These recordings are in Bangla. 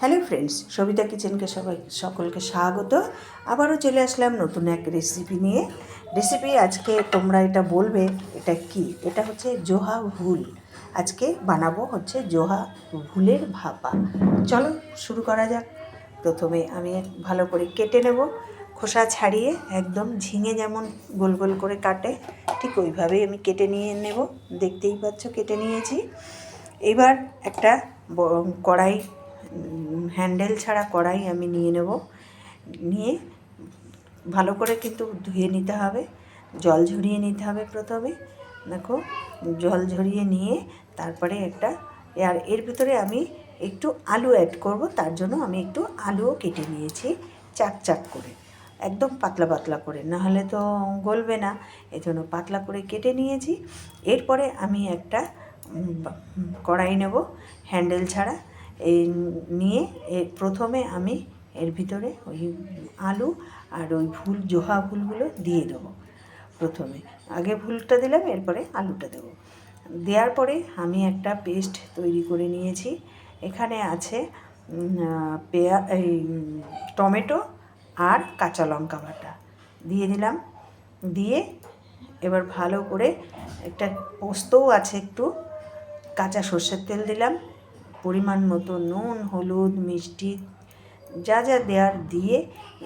হ্যালো ফ্রেন্ডস, সবিতা কিচেনকে সবাই সকলকে স্বাগত। আবারও চলে আসলাম নতুন এক রেসিপি নিয়ে। রেসিপি আজকে তোমরা এটা বলবে, এটা কি? এটা হচ্ছে জোহা ভুল। আজকে বানাবো হচ্ছে জোহা ভুলের ভাপা। চলো শুরু করা যাক। প্রথমে আমি ভালো করে কেটে নেব। খোসা ছাড়িয়ে একদম ঝিঙে যেমন গোল গোল করে কাটে, ঠিক ওইভাবেই আমি কেটে নিয়ে নেব। দেখতেই পাচ্ছ, কেটে নিয়েছি। এবার একটা কড়াই হ্যান্ডেল ছাড়া কড়াই আমি নিয়ে নেব। নিয়ে ভালো করে কিন্তু ধুয়ে নিতে হবে, জল ঝরিয়ে নিতে হবে প্রথমে। দেখো, জল ঝরিয়ে নিয়ে তারপরে একটা, আর এর ভিতরে আমি একটু আলু অ্যাড করব, তার জন্য আমি একটু আলুও কেটে নিয়েছি চাক চাক করে। একদম পাতলা পাতলা করে, না হলে তো গলবে না। এই জন্য পাতলা করে কেটে নিয়েছি। এরপরে আমি একটা কড়াই নেব, হ্যান্ডেল ছাড়া। এই নিয়ে, এর প্রথমে আমি এর ভিতরে ওই আলু আর ওই ফুল, জোহা ফুলগুলো দিয়ে দেবো প্রথমে। আগে ফুলটা দিলাম, এরপরে আলুটা দেবো। দেওয়ার পরে আমি একটা পেস্ট তৈরি করে নিয়েছি। এখানে আছে পেঁয়া, এই, টমেটো আর কাঁচা লঙ্কা বাটা। দিয়ে দিলাম। দিয়ে এবার ভালো করে একটা পোস্তও আছে একটু। কাঁচা সর্ষের তেল দিলাম। পরিমাণ মতো নুন, হলুদ, মিষ্টি যা যা দেওয়ার দিয়ে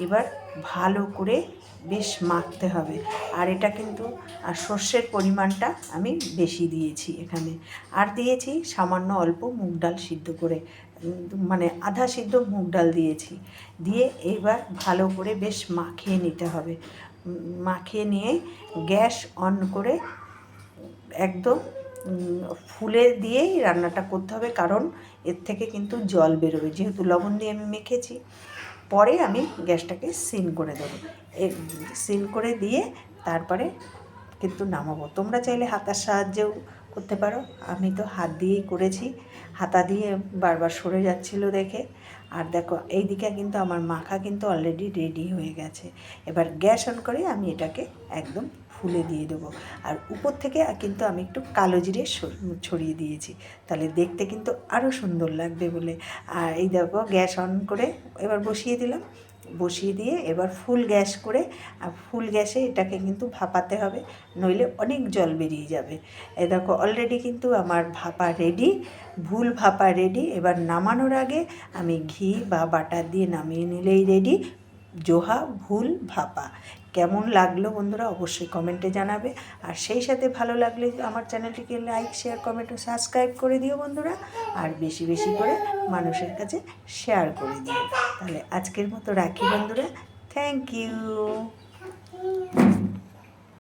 এবার ভালো করে বেশ মাখতে হবে। আর এটা কিন্তু, আর সর্ষের পরিমাণটা আমি বেশি দিয়েছি এখানে। আর দিয়েছি সামান্য অল্প মুগ ডাল সিদ্ধ করে। মানে আধা সিদ্ধ মুগ ডাল দিয়েছি। দিয়ে এবার ভালো করে বেশ মাখিয়ে নিতে হবে। মাখিয়ে নিয়ে গ্যাস অন করে একদম ফুলে দিয়েই রান্নাটা করতে হবে, কারণ এর থেকে কিন্তু জল বেরোবে। যেহেতু লবণ দিয়ে আমি মেখেছি, পরে আমি গ্যাসটাকে সিন করে দেবো। সিন করে দিয়ে তারপরে কিন্তু নামাবো। তোমরা চাইলে হাতার সাহায্যেও করতে পারো। আমি তো হাত দিয়েই করেছি। হাতা দিয়ে বারবার সরে যাচ্ছিল দেখে। আর দেখো এই দিকে কিন্তু আমার মাখা কিন্তু অলরেডি রেডি হয়ে গেছে। এবার গ্যাস অন করে আমি এটাকে একদম ফুলে দিয়ে দেবো। আর উপর থেকে কিন্তু আমি একটু কালো জিরে ছড়িয়ে দিয়েছি। তাহলে দেখতে কিন্তু আরও সুন্দর লাগবে বলে। আর এই দেখো, গ্যাস অন করে এবার বসিয়ে দিলাম। বসিয়ে দিয়ে এবার ফুল গ্যাস করে ফুল গ্যাসে এটাকে কিন্তু ভাপাতে হবে, নইলে অনেক জল বেরিয়ে যাবে। এ দেখো অলরেডি কিন্তু আমার ভাপা রেডি ভুল ভাপা রেডি এবার নামানোর আগে আমি ঘি বা বাটার দিয়ে নামিয়ে নিলেই রেডি জোহা ভুল ভাপা। কেমন লাগল বন্ধুরা অবশ্যই কমেন্টে জানাবে। আর সেই সাথে ভালো লাগলে আমার চ্যানেলটিকে লাইক, শেয়ার, কমেন্ট ও সাবস্ক্রাইব করে দিও বন্ধুরা। আর বেশি বেশি করে মানুষের কাছে শেয়ার করে দিও। তাহলে আজকের মতো রাখি বন্ধুরা। Thank you.